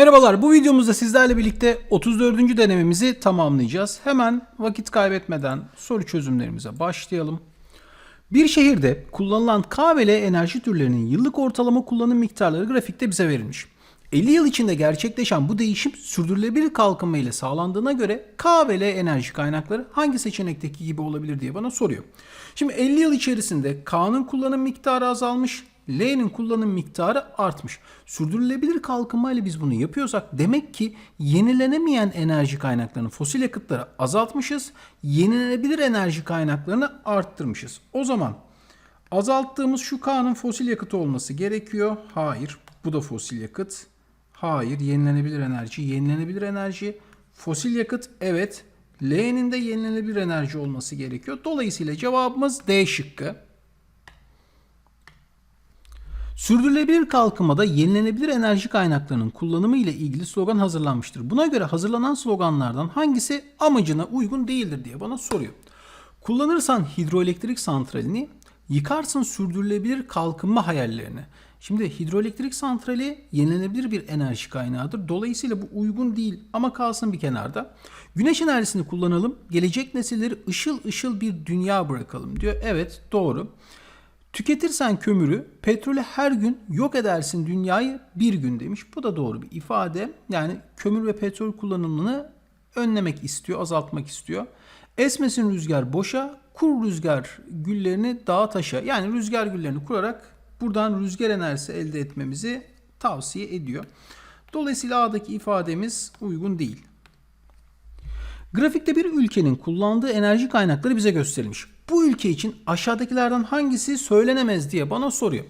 Merhabalar, bu videomuzda sizlerle birlikte 34. denememizi tamamlayacağız. Hemen vakit kaybetmeden soru çözümlerimize başlayalım. Bir şehirde kullanılan K ve L enerji türlerinin yıllık ortalama kullanım miktarları grafikte bize verilmiş. 50 yıl içinde gerçekleşen bu değişim sürdürülebilir kalkınma ile sağlandığına göre K enerji kaynakları hangi seçenekteki gibi olabilir diye bana soruyor. Şimdi 50 yıl içerisinde K'nın kullanım miktarı azalmış, L'nin kullanım miktarı artmış. Sürdürülebilir kalkınma ile biz bunu yapıyorsak demek ki yenilenemeyen enerji kaynaklarını, fosil yakıtları azaltmışız. Yenilenebilir enerji kaynaklarını arttırmışız. O zaman azalttığımız şu K'nın fosil yakıt olması gerekiyor. Hayır. Bu da fosil yakıt. Hayır. Yenilenebilir enerji. Yenilenebilir enerji. Fosil yakıt. Evet. L'nin de yenilenebilir enerji olması gerekiyor. Dolayısıyla cevabımız D şıkkı. Sürdürülebilir kalkınmada yenilenebilir enerji kaynaklarının kullanımı ile ilgili slogan hazırlanmıştır. Buna göre hazırlanan sloganlardan hangisi amacına uygun değildir diye bana soruyor. Kullanırsan hidroelektrik santralini, yıkarsın sürdürülebilir kalkınma hayallerini. Şimdi hidroelektrik santrali yenilenebilir bir enerji kaynağıdır. Dolayısıyla bu uygun değil ama kalsın bir kenarda. Güneş enerjisini kullanalım, gelecek nesilleri ışıl ışıl bir dünya bırakalım diyor. Evet doğru. Tüketirsen kömürü, petrolü her gün yok edersin dünyayı bir gün demiş. Bu da doğru bir ifade. Yani kömür ve petrol kullanımını önlemek istiyor, azaltmak istiyor. Esmesin rüzgar boşa, kur rüzgar güllerini dağa taşa. Yani rüzgar güllerini kurarak buradan rüzgar enerjisi elde etmemizi tavsiye ediyor. Dolayısıyla A'daki ifademiz uygun değil. Grafikte bir ülkenin kullandığı enerji kaynakları bize gösterilmiş. Bu ülke için aşağıdakilerden hangisi söylenemez diye bana soruyor.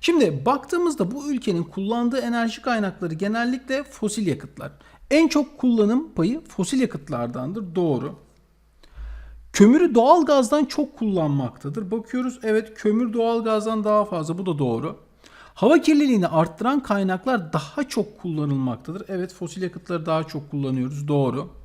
Şimdi baktığımızda bu ülkenin kullandığı enerji kaynakları genellikle fosil yakıtlar. En çok kullanım payı fosil yakıtlardandır. Doğru. Kömürü doğal gazdan çok kullanmaktadır. Bakıyoruz evet kömür doğal gazdan daha fazla. Bu da doğru. Hava kirliliğini arttıran kaynaklar daha çok kullanılmaktadır. Evet fosil yakıtları daha çok kullanıyoruz. Doğru.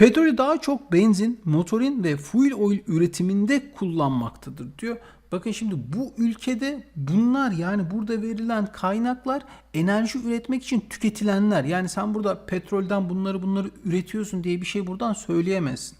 Petrolü daha çok benzin, motorin ve fuel oil üretiminde kullanmaktadır diyor. Bakın şimdi bu ülkede bunlar yani burada verilen kaynaklar enerji üretmek için tüketilenler. Yani sen burada petrolden bunları bunları üretiyorsun diye bir şey buradan söyleyemezsin.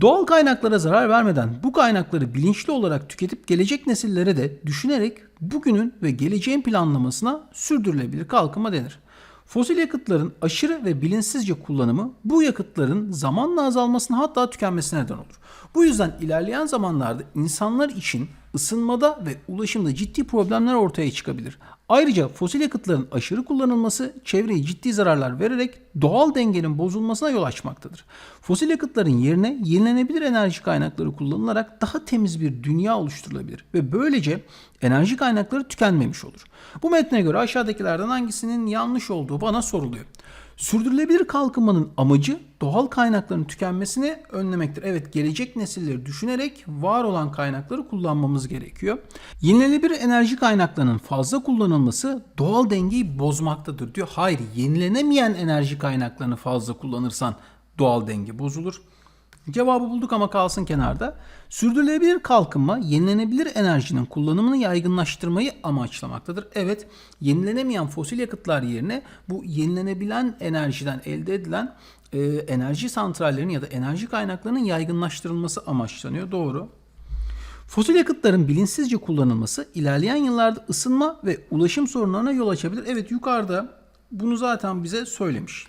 Doğal kaynaklara zarar vermeden bu kaynakları bilinçli olarak tüketip gelecek nesillere de düşünerek bugünün ve geleceğin planlamasına sürdürülebilir kalkınma denir. Fosil yakıtların aşırı ve bilinçsizce kullanımı bu yakıtların zamanla azalmasına hatta tükenmesine neden olur. Bu yüzden ilerleyen zamanlarda insanlar için ısınmada ve ulaşımda ciddi problemler ortaya çıkabilir. Ayrıca fosil yakıtların aşırı kullanılması çevreye ciddi zararlar vererek doğal dengenin bozulmasına yol açmaktadır. Fosil yakıtların yerine yenilenebilir enerji kaynakları kullanılarak daha temiz bir dünya oluşturulabilir ve böylece enerji kaynakları tükenmemiş olur. Bu metne göre aşağıdakilerden hangisinin yanlış olduğu bana soruluyor. Sürdürülebilir kalkınmanın amacı doğal kaynakların tükenmesini önlemektir. Evet gelecek nesilleri düşünerek var olan kaynakları kullanmamız gerekiyor. Yenilenebilir enerji kaynaklarının fazla kullanılması doğal dengeyi bozmaktadır diyor. Hayır yenilenemeyen enerji kaynaklarını fazla kullanırsan doğal denge bozulur. Cevabı bulduk ama kalsın kenarda. Sürdürülebilir kalkınma yenilenebilir enerjinin kullanımını yaygınlaştırmayı amaçlamaktadır. Evet, yenilenemeyen fosil yakıtlar yerine bu yenilenebilen enerjiden elde edilen e, enerji santrallerinin ya da enerji kaynaklarının yaygınlaştırılması amaçlanıyor. Doğru. Fosil yakıtların bilinçsizce kullanılması ilerleyen yıllarda ısınma ve ulaşım sorunlarına yol açabilir. Evet yukarıda bunu zaten bize söylemiş.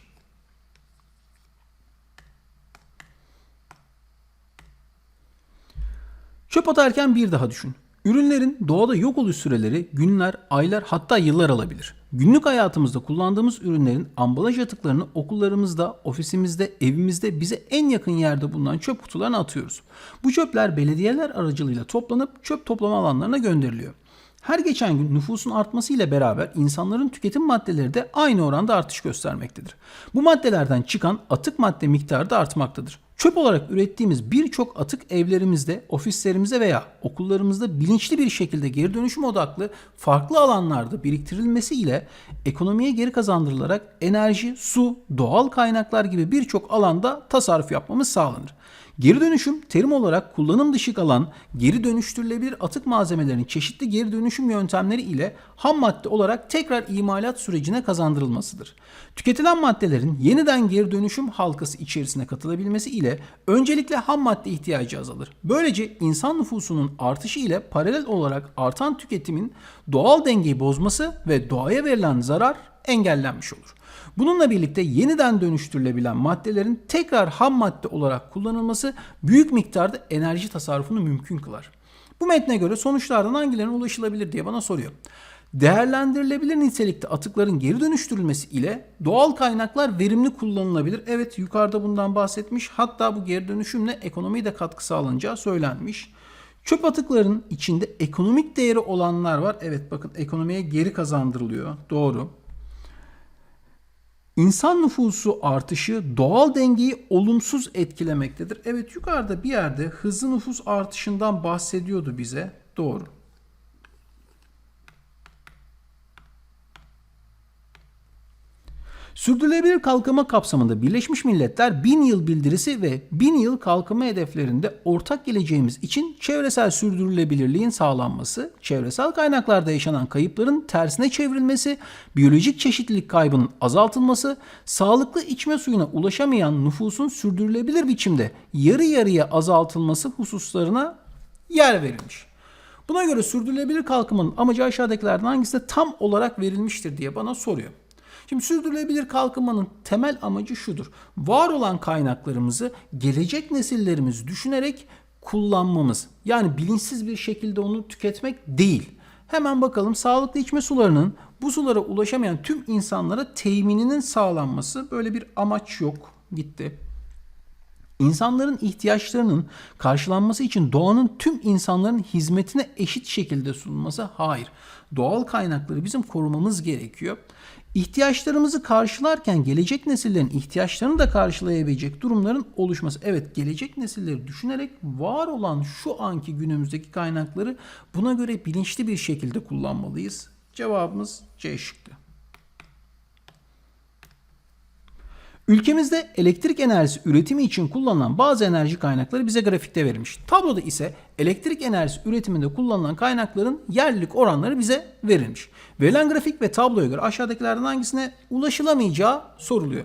Çöp atarken bir daha düşün. Ürünlerin doğada yok oluş süreleri günler, aylar hatta yıllar alabilir. Günlük hayatımızda kullandığımız ürünlerin ambalaj atıklarını okullarımızda, ofisimizde, evimizde bize en yakın yerde bulunan çöp kutularına atıyoruz. Bu çöpler belediyeler aracılığıyla toplanıp çöp toplama alanlarına gönderiliyor. Her geçen gün nüfusun artmasıyla beraber insanların tüketim maddeleri de aynı oranda artış göstermektedir. Bu maddelerden çıkan atık madde miktarı da artmaktadır. Çöp olarak ürettiğimiz birçok atık evlerimizde, ofislerimizde veya okullarımızda bilinçli bir şekilde geri dönüşüm odaklı farklı alanlarda biriktirilmesi ile ekonomiye geri kazandırılarak enerji, su, doğal kaynaklar gibi birçok alanda tasarruf yapmamız sağlanır. Geri dönüşüm terim olarak kullanım dışı kalan geri dönüştürülebilir atık malzemelerin çeşitli geri dönüşüm yöntemleri ile ham madde olarak tekrar imalat sürecine kazandırılmasıdır. Tüketilen maddelerin yeniden geri dönüşüm halkası içerisine katılabilmesi ile öncelikle ham madde ihtiyacı azalır. Böylece insan nüfusunun artışı ile paralel olarak artan tüketimin doğal dengeyi bozması ve doğaya verilen zarar engellenmiş olur. Bununla birlikte yeniden dönüştürülebilen maddelerin tekrar ham madde olarak kullanılması büyük miktarda enerji tasarrufunu mümkün kılar. Bu metne göre sonuçlardan hangilerine ulaşılabilir diye bana soruyor. Değerlendirilebilir nitelikte atıkların geri dönüştürülmesi ile doğal kaynaklar verimli kullanılabilir. Evet yukarıda bundan bahsetmiş. Hatta bu geri dönüşümle ekonomiye de katkı sağlanacağı söylenmiş. Çöp atıkların içinde ekonomik değeri olanlar var. Evet bakın ekonomiye geri kazandırılıyor. Doğru. İnsan nüfusu artışı doğal dengeyi olumsuz etkilemektedir. Evet yukarıda bir yerde hızlı nüfus artışından bahsediyordu bize. Doğru. Sürdürülebilir kalkınma kapsamında Birleşmiş Milletler 1000 yıl bildirisi ve 1000 yıl kalkınma hedeflerinde ortak geleceğimiz için çevresel sürdürülebilirliğin sağlanması, çevresel kaynaklarda yaşanan kayıpların tersine çevrilmesi, biyolojik çeşitlilik kaybının azaltılması, sağlıklı içme suyuna ulaşamayan nüfusun sürdürülebilir biçimde yarı yarıya azaltılması hususlarına yer verilmiş. Buna göre sürdürülebilir kalkınmanın amacı aşağıdakilerden hangisi de tam olarak verilmiştir diye bana soruyor. Şimdi sürdürülebilir kalkınmanın temel amacı şudur. Var olan kaynaklarımızı gelecek nesillerimiz düşünerek kullanmamız. Yani bilinçsiz bir şekilde onu tüketmek değil. Hemen bakalım sağlıklı içme sularının bu sulara ulaşamayan tüm insanlara temininin sağlanması böyle bir amaç yok. Gitti. İnsanların ihtiyaçlarının karşılanması için doğanın tüm insanların hizmetine eşit şekilde sunulması hayır. Doğal kaynakları bizim korumamız gerekiyor. İhtiyaçlarımızı karşılarken gelecek nesillerin ihtiyaçlarını da karşılayabilecek durumların oluşması. Evet gelecek nesilleri düşünerek var olan şu anki günümüzdeki kaynakları buna göre bilinçli bir şekilde kullanmalıyız. Cevabımız C şıkkı. Ülkemizde elektrik enerjisi üretimi için kullanılan bazı enerji kaynakları bize grafikte verilmiş. Tabloda ise elektrik enerjisi üretiminde kullanılan kaynakların yerlilik oranları bize verilmiş. Verilen grafik ve tabloya göre aşağıdakilerden hangisine ulaşılamayacağı soruluyor.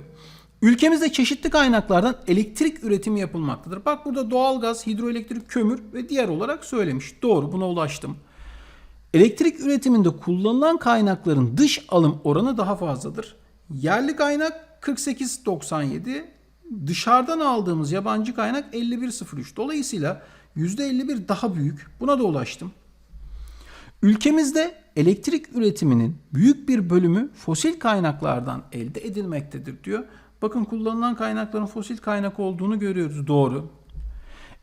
Ülkemizde çeşitli kaynaklardan elektrik üretimi yapılmaktadır. Bak burada doğalgaz, hidroelektrik, kömür ve diğer olarak söylemiş. Doğru buna ulaştım. Elektrik üretiminde kullanılan kaynakların dış alım oranı daha fazladır. Yerli kaynak 48.97 dışarıdan aldığımız yabancı kaynak 51.03. Dolayısıyla %51 daha büyük. Buna da ulaştım. Ülkemizde elektrik üretiminin büyük bir bölümü fosil kaynaklardan elde edilmektedir diyor. Bakın kullanılan kaynakların fosil kaynak olduğunu görüyoruz. Doğru.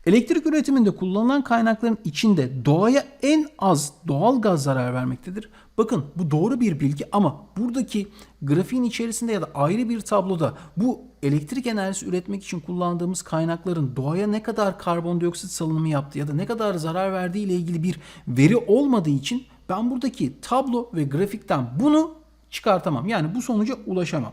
Elektrik üretiminde kullanılan kaynakların içinde doğaya en az doğal gaz zarar vermektedir. Bakın bu doğru bir bilgi ama buradaki grafiğin içerisinde ya da ayrı bir tabloda bu elektrik enerjisi üretmek için kullandığımız kaynakların doğaya ne kadar karbondioksit salınımı yaptığı ya da ne kadar zarar verdiği ile ilgili bir veri olmadığı için ben buradaki tablo ve grafikten bunu çıkartamam. Yani bu sonuca ulaşamam.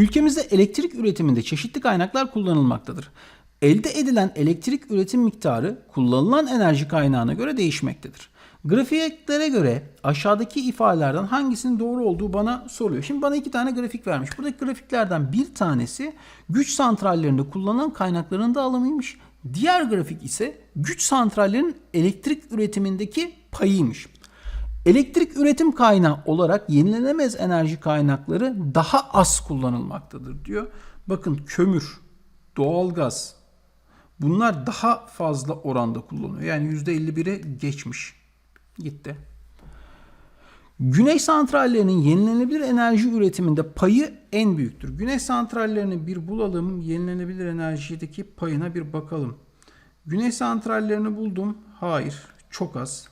Ülkemizde elektrik üretiminde çeşitli kaynaklar kullanılmaktadır. Elde edilen elektrik üretim miktarı kullanılan enerji kaynağına göre değişmektedir. Grafiklere göre aşağıdaki ifadelerden hangisinin doğru olduğu bana soruyor. Şimdi bana iki tane grafik vermiş. Buradaki grafiklerden bir tanesi güç santrallerinde kullanılan kaynakların dağılımıymış. Diğer grafik ise güç santrallerinin elektrik üretimindeki payıymış. Elektrik üretim kaynağı olarak yenilenemez enerji kaynakları daha az kullanılmaktadır diyor. Bakın kömür, doğalgaz bunlar daha fazla oranda kullanılıyor. Yani %51'e geçmiş. Gitti. Güneş santrallerinin yenilenebilir enerji üretiminde payı en büyüktür. Güneş santrallerini bir bulalım. Yenilenebilir enerjideki payına bir bakalım. Güneş santrallerini buldum. Hayır. Çok az.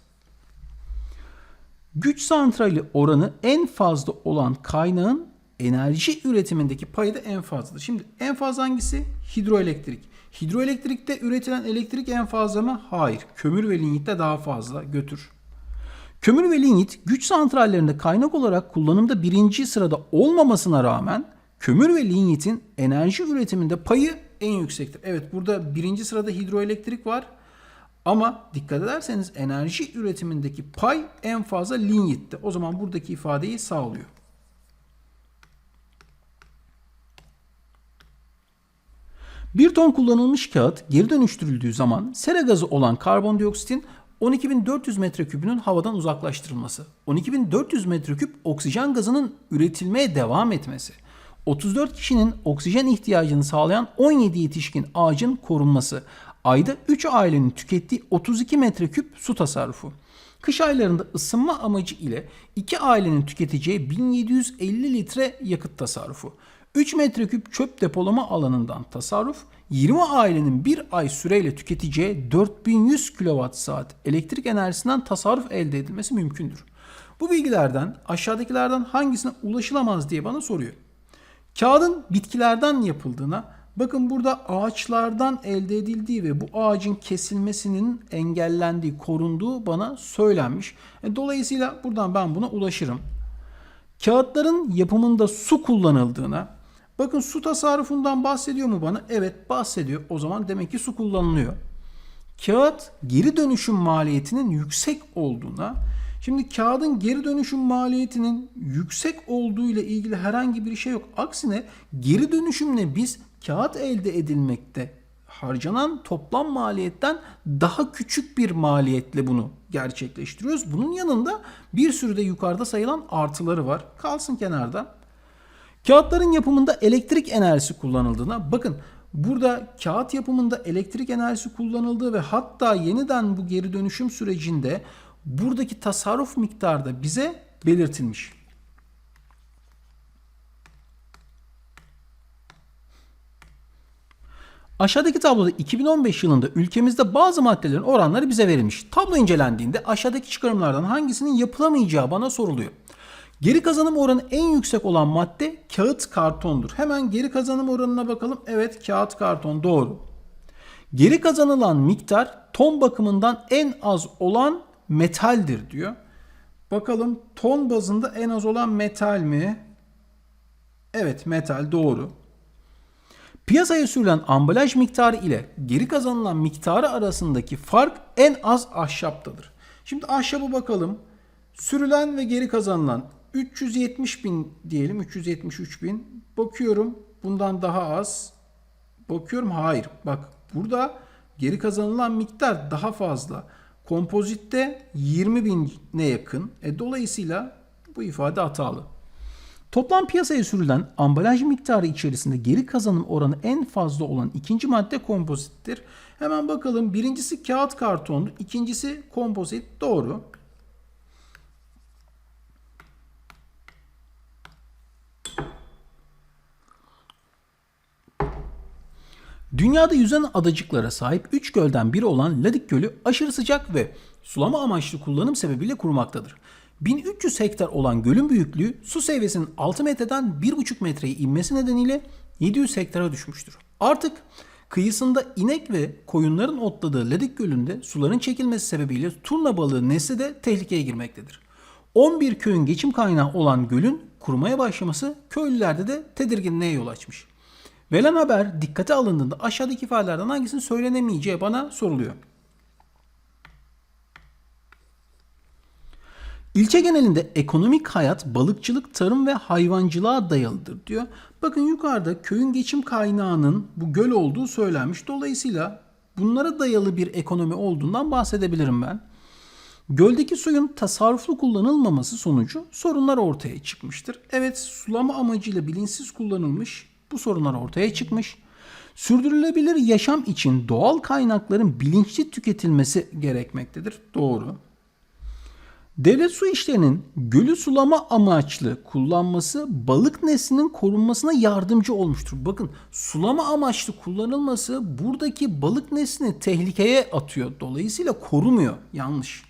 Güç santrali oranı en fazla olan kaynağın enerji üretimindeki payı da en fazladır. Şimdi en fazla hangisi? Hidroelektrik. Hidroelektrikte üretilen elektrik en fazla mı? Hayır. Kömür ve lignitte daha fazla götür. Kömür ve lignit güç santrallerinde kaynak olarak kullanımda birinci sırada olmamasına rağmen kömür ve lignitin enerji üretiminde payı en yüksektir. Evet burada birinci sırada hidroelektrik var. Ama dikkat ederseniz enerji üretimindeki pay en fazla lignitte. O zaman buradaki ifadeyi sağlıyor. Bir ton kullanılmış kağıt geri dönüştürüldüğü zaman sera gazı olan karbondioksitin 12.400 metrekübünün havadan uzaklaştırılması, 12.400 metreküp oksijen gazının üretilmeye devam etmesi, 34 kişinin oksijen ihtiyacını sağlayan 17 yetişkin ağacın korunması, ayda 3 ailenin tükettiği 32 metreküp su tasarrufu, kış aylarında ısınma amacı ile 2 ailenin tüketeceği 1750 litre yakıt tasarrufu, 3 metreküp çöp depolama alanından tasarruf, 20 ailenin bir ay süreyle tüketeceği 4100 kWh elektrik enerjisinden tasarruf elde edilmesi mümkündür. Bu bilgilerden aşağıdakilerden hangisine ulaşılamaz diye bana soruyor. Kağıdın bitkilerden yapıldığına, bakın burada ağaçlardan elde edildiği ve bu ağacın kesilmesinin engellendiği, korunduğu bana söylenmiş. E, Dolayısıyla buradan ben buna ulaşırım. Kağıtların yapımında su kullanıldığına, bakın su tasarrufundan bahsediyor mu bana? Evet bahsediyor. O zaman demek ki su kullanılıyor. Kağıt geri dönüşüm maliyetinin yüksek olduğuna, şimdi kağıdın geri dönüşüm maliyetinin yüksek olduğu ile ilgili herhangi bir şey yok. Aksine geri dönüşümle biz kağıt elde edilmekte harcanan toplam maliyetten daha küçük bir maliyetle bunu gerçekleştiriyoruz. Bunun yanında bir sürü de yukarıda sayılan artıları var. Kalsın kenarda. Kağıtların yapımında elektrik enerjisi kullanıldığına bakın burada kağıt yapımında elektrik enerjisi kullanıldığı ve hatta yeniden bu geri dönüşüm sürecinde buradaki tasarruf miktarı da bize belirtilmiş. Aşağıdaki tabloda 2015 yılında ülkemizde bazı maddelerin oranları bize verilmiş. Tablo incelendiğinde aşağıdaki çıkarımlardan hangisinin yapılamayacağı bana soruluyor. Geri kazanım oranı en yüksek olan madde kağıt kartondur. Hemen geri kazanım oranına bakalım. Evet kağıt karton doğru. Geri kazanılan miktar ton bakımından en az olan metaldir diyor. Bakalım ton bazında en az olan metal mi? Evet metal doğru. Piyasaya sürülen ambalaj miktarı ile geri kazanılan miktarı arasındaki fark en az ahşaptadır. Şimdi ahşaba bakalım. Sürülen ve geri kazanılan 370 bin diyelim 373 bin. Bakıyorum bundan daha az. Bakıyorum hayır. Bak burada geri kazanılan miktar daha fazla. Kompozitte 20 bine yakın. E, dolayısıyla bu ifade hatalı. Toplam piyasaya sürülen ambalaj miktarı içerisinde geri kazanım oranı en fazla olan ikinci madde kompozittir. Hemen bakalım. Birincisi kağıt kartondu. ikincisi kompozit. Doğru. Dünyada yüzen adacıklara sahip 3 gölden biri olan Ladik Gölü aşırı sıcak ve sulama amaçlı kullanım sebebiyle kurumaktadır. 1300 hektar olan gölün büyüklüğü su seviyesinin 6 metreden 1,5 metreye inmesi nedeniyle 700 hektara düşmüştür. Artık kıyısında inek ve koyunların otladığı Ladik Gölü'nde suların çekilmesi sebebiyle turna balığı nesli de tehlikeye girmektedir. 11 köyün geçim kaynağı olan gölün kurumaya başlaması köylülerde de tedirginliğe yol açmış. Verilen haber dikkate alındığında aşağıdaki ifadelerden hangisinin söylenemeyeceği bana soruluyor. İlçe genelinde ekonomik hayat balıkçılık, tarım ve hayvancılığa dayalıdır diyor. Bakın yukarıda köyün geçim kaynağının bu göl olduğu söylenmiş. Dolayısıyla bunlara dayalı bir ekonomi olduğundan bahsedebilirim ben. Göldeki suyun tasarruflu kullanılmaması sonucu sorunlar ortaya çıkmıştır. Evet sulama amacıyla bilinçsiz kullanılmış bu sorunlar ortaya çıkmış. Sürdürülebilir yaşam için doğal kaynakların bilinçli tüketilmesi gerekmektedir. Doğru. Devlet su işlerinin gölü sulama amaçlı kullanması balık neslinin korunmasına yardımcı olmuştur. Bakın sulama amaçlı kullanılması buradaki balık neslini tehlikeye atıyor. Dolayısıyla korumuyor. Yanlış.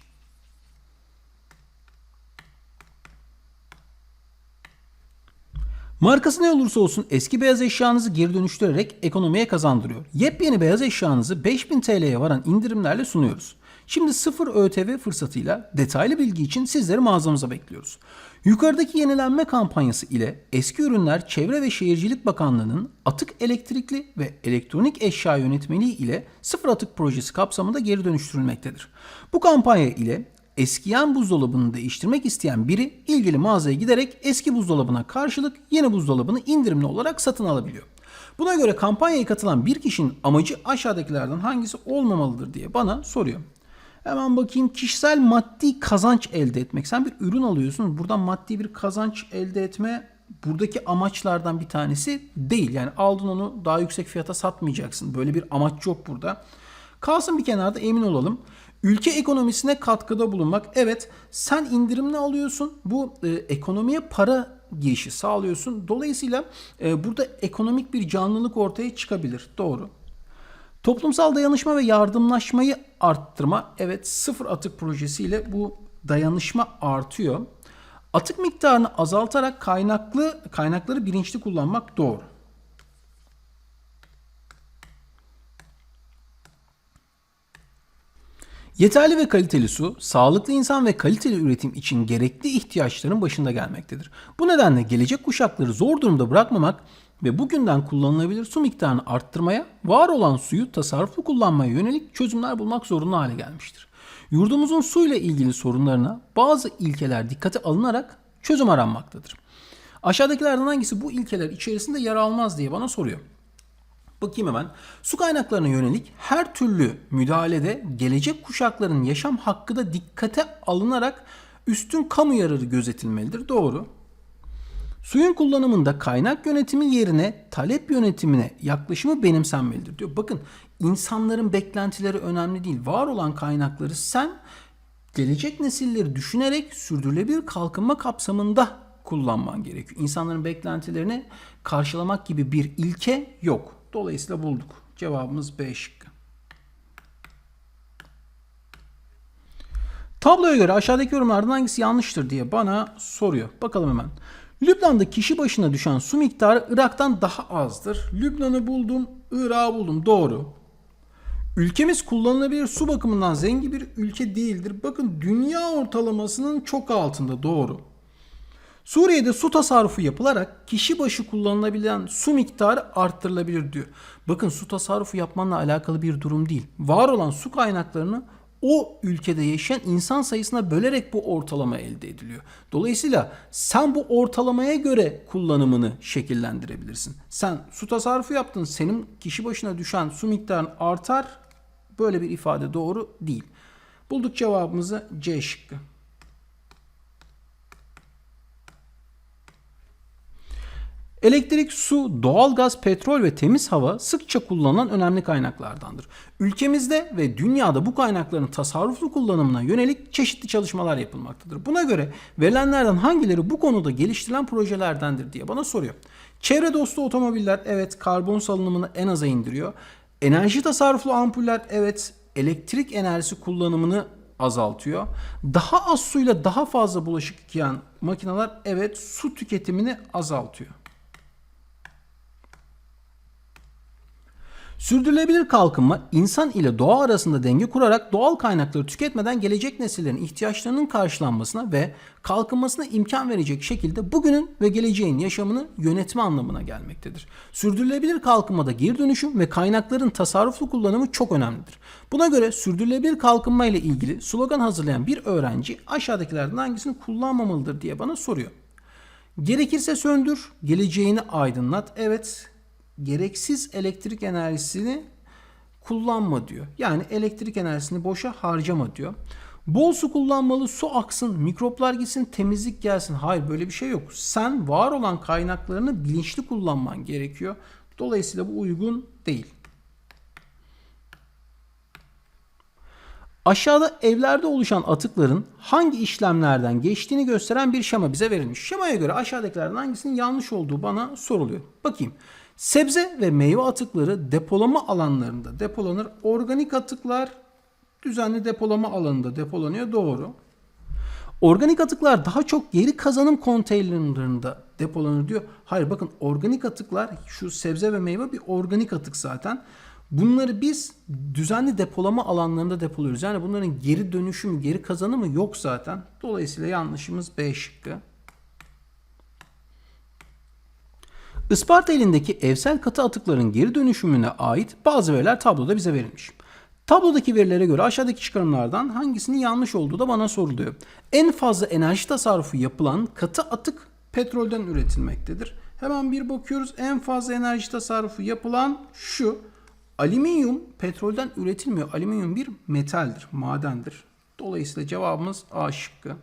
Markası ne olursa olsun eski beyaz eşyanızı geri dönüştürerek ekonomiye kazandırıyor. Yepyeni beyaz eşyanızı 5000 TL'ye varan indirimlerle sunuyoruz. Şimdi sıfır ÖTV fırsatıyla detaylı bilgi için sizleri mağazamıza bekliyoruz. Yukarıdaki yenilenme kampanyası ile eski ürünler Çevre ve Şehircilik Bakanlığı'nın atık elektrikli ve elektronik eşya yönetmeliği ile sıfır atık projesi kapsamında geri dönüştürülmektedir. Bu kampanya ile eskiyen buzdolabını değiştirmek isteyen biri ilgili mağazaya giderek eski buzdolabına karşılık yeni buzdolabını indirimli olarak satın alabiliyor. Buna göre kampanyaya katılan bir kişinin amacı aşağıdakilerden hangisi olmamalıdır diye bana soruyor. Hemen bakayım kişisel maddi kazanç elde etmek. Sen bir ürün alıyorsun. Buradan maddi bir kazanç elde etme buradaki amaçlardan bir tanesi değil. Yani aldın onu daha yüksek fiyata satmayacaksın. Böyle bir amaç yok burada. Kalsın bir kenarda emin olalım. Ülke ekonomisine katkıda bulunmak. Evet sen indirimli alıyorsun. Bu e, ekonomiye para girişi sağlıyorsun. Dolayısıyla e, burada ekonomik bir canlılık ortaya çıkabilir. Doğru. Toplumsal dayanışma ve yardımlaşmayı arttırma. Evet sıfır atık projesiyle bu dayanışma artıyor. Atık miktarını azaltarak kaynaklı kaynakları bilinçli kullanmak doğru. Yeterli ve kaliteli su, sağlıklı insan ve kaliteli üretim için gerekli ihtiyaçların başında gelmektedir. Bu nedenle gelecek kuşakları zor durumda bırakmamak ve bugünden kullanılabilir su miktarını arttırmaya, var olan suyu tasarruflu kullanmaya yönelik çözümler bulmak zorunlu hale gelmiştir. Yurdumuzun suyla ilgili sorunlarına bazı ilkeler dikkate alınarak çözüm aranmaktadır. Aşağıdakilerden hangisi bu ilkeler içerisinde yer almaz diye bana soruyor. Bakayım hemen. Su kaynaklarına yönelik her türlü müdahalede gelecek kuşakların yaşam hakkı da dikkate alınarak üstün kamu yararı gözetilmelidir. Doğru. Suyun kullanımında kaynak yönetimi yerine talep yönetimine yaklaşımı benimsenmelidir diyor. Bakın insanların beklentileri önemli değil. Var olan kaynakları sen gelecek nesilleri düşünerek sürdürülebilir kalkınma kapsamında kullanman gerekiyor. İnsanların beklentilerini karşılamak gibi bir ilke yok. Dolayısıyla bulduk. Cevabımız B şıkkı. Tabloya göre aşağıdaki yorumlardan hangisi yanlıştır diye bana soruyor. Bakalım hemen. Lübnan'da kişi başına düşen su miktarı Irak'tan daha azdır. Lübnan'ı buldum, Irak'ı buldum. Doğru. Ülkemiz kullanılabilir su bakımından zengin bir ülke değildir. Bakın dünya ortalamasının çok altında. Doğru. Suriye'de su tasarrufu yapılarak kişi başı kullanılabilen su miktarı arttırılabilir diyor. Bakın su tasarrufu yapmanla alakalı bir durum değil. Var olan su kaynaklarını o ülkede yaşayan insan sayısına bölerek bu ortalama elde ediliyor. Dolayısıyla sen bu ortalamaya göre kullanımını şekillendirebilirsin. Sen su tasarrufu yaptın, senin kişi başına düşen su miktarın artar. Böyle bir ifade doğru değil. Bulduk cevabımızı C şıkkı. Elektrik, su, doğalgaz, petrol ve temiz hava sıkça kullanılan önemli kaynaklardandır. Ülkemizde ve dünyada bu kaynakların tasarruflu kullanımına yönelik çeşitli çalışmalar yapılmaktadır. Buna göre verilenlerden hangileri bu konuda geliştirilen projelerdendir diye bana soruyor. Çevre dostu otomobiller evet karbon salınımını en aza indiriyor. Enerji tasarruflu ampuller evet elektrik enerjisi kullanımını azaltıyor. Daha az suyla daha fazla bulaşık yıkayan makineler evet su tüketimini azaltıyor. Sürdürülebilir kalkınma insan ile doğa arasında denge kurarak doğal kaynakları tüketmeden gelecek nesillerin ihtiyaçlarının karşılanmasına ve kalkınmasına imkan verecek şekilde bugünün ve geleceğin yaşamını yönetme anlamına gelmektedir. Sürdürülebilir kalkınmada geri dönüşüm ve kaynakların tasarruflu kullanımı çok önemlidir. Buna göre sürdürülebilir kalkınma ile ilgili slogan hazırlayan bir öğrenci aşağıdakilerden hangisini kullanmamalıdır diye bana soruyor. Gerekirse söndür, geleceğini aydınlat. Evet, gereksiz elektrik enerjisini kullanma diyor. Yani elektrik enerjisini boşa harcama diyor. Bol su kullanmalı, su aksın, mikroplar gitsin, temizlik gelsin. Hayır böyle bir şey yok. Sen var olan kaynaklarını bilinçli kullanman gerekiyor. Dolayısıyla bu uygun değil. Aşağıda evlerde oluşan atıkların hangi işlemlerden geçtiğini gösteren bir şema bize verilmiş. Şemaya göre aşağıdakilerden hangisinin yanlış olduğu bana soruluyor. Bakayım. Sebze ve meyve atıkları depolama alanlarında depolanır. Organik atıklar düzenli depolama alanında depolanıyor. Doğru. Organik atıklar daha çok geri kazanım konteynerlerinde depolanır diyor. Hayır bakın organik atıklar şu sebze ve meyve bir organik atık zaten. Bunları biz düzenli depolama alanlarında depoluyoruz. Yani bunların geri dönüşümü, geri kazanımı yok zaten. Dolayısıyla yanlışımız B şıkkı. Isparta elindeki evsel katı atıkların geri dönüşümüne ait bazı veriler tabloda bize verilmiş. Tablodaki verilere göre aşağıdaki çıkarımlardan hangisinin yanlış olduğu da bana soruluyor. En fazla enerji tasarrufu yapılan katı atık petrolden üretilmektedir. Hemen bir bakıyoruz. En fazla enerji tasarrufu yapılan şu. Alüminyum petrolden üretilmiyor. Alüminyum bir metaldir, madendir. Dolayısıyla cevabımız A şıkkı.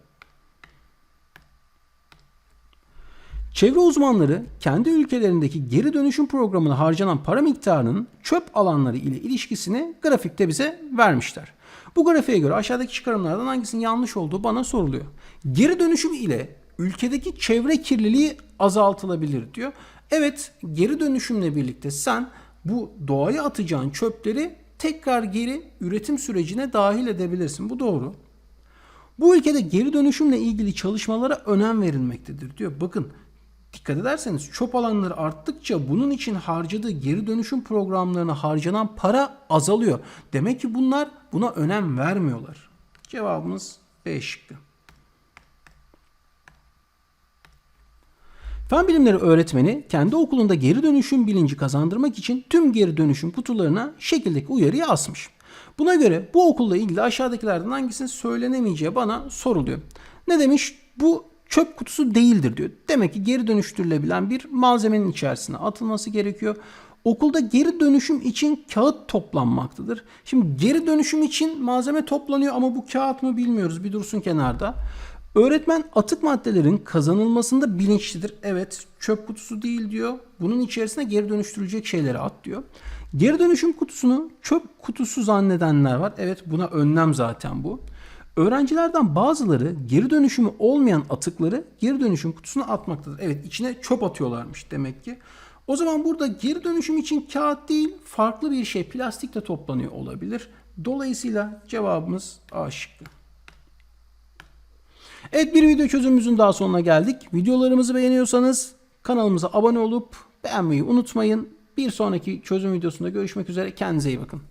Çevre uzmanları kendi ülkelerindeki geri dönüşüm programına harcanan para miktarının çöp alanları ile ilişkisini grafikte bize vermişler. Bu grafiğe göre aşağıdaki çıkarımlardan hangisinin yanlış olduğu bana soruluyor. Geri dönüşüm ile ülkedeki çevre kirliliği azaltılabilir diyor. Evet geri dönüşümle birlikte sen bu doğaya atacağın çöpleri tekrar geri üretim sürecine dahil edebilirsin. Bu doğru. Bu ülkede geri dönüşümle ilgili çalışmalara önem verilmektedir diyor. Bakın dikkat ederseniz çöp alanları arttıkça bunun için harcadığı geri dönüşüm programlarına harcanan para azalıyor. Demek ki bunlar buna önem vermiyorlar. Cevabımız B şıkkı. Fen bilimleri öğretmeni kendi okulunda geri dönüşüm bilinci kazandırmak için tüm geri dönüşüm kutularına şekildeki uyarıyı asmış. Buna göre bu okulla ilgili aşağıdakilerden hangisinin söylenemeyeceği bana soruluyor. Ne demiş? Bu çöp kutusu değildir diyor. Demek ki geri dönüştürülebilen bir malzemenin içerisine atılması gerekiyor. Okulda geri dönüşüm için kağıt toplanmaktadır. Şimdi geri dönüşüm için malzeme toplanıyor ama bu kağıt mı bilmiyoruz. Bir dursun kenarda. Öğretmen atık maddelerin kazanılmasında bilinçlidir. Evet çöp kutusu değil diyor. Bunun içerisine geri dönüştürülecek şeyleri at diyor. Geri dönüşüm kutusunu çöp kutusu zannedenler var. Evet buna önlem zaten bu. Öğrencilerden bazıları geri dönüşümü olmayan atıkları geri dönüşüm kutusuna atmaktadır. Evet içine çöp atıyorlarmış demek ki. O zaman burada geri dönüşüm için kağıt değil farklı bir şey plastikle toplanıyor olabilir. Dolayısıyla cevabımız A şıkkı. Evet bir video çözümümüzün daha sonuna geldik. Videolarımızı beğeniyorsanız kanalımıza abone olup beğenmeyi unutmayın. Bir sonraki çözüm videosunda görüşmek üzere. Kendinize iyi bakın.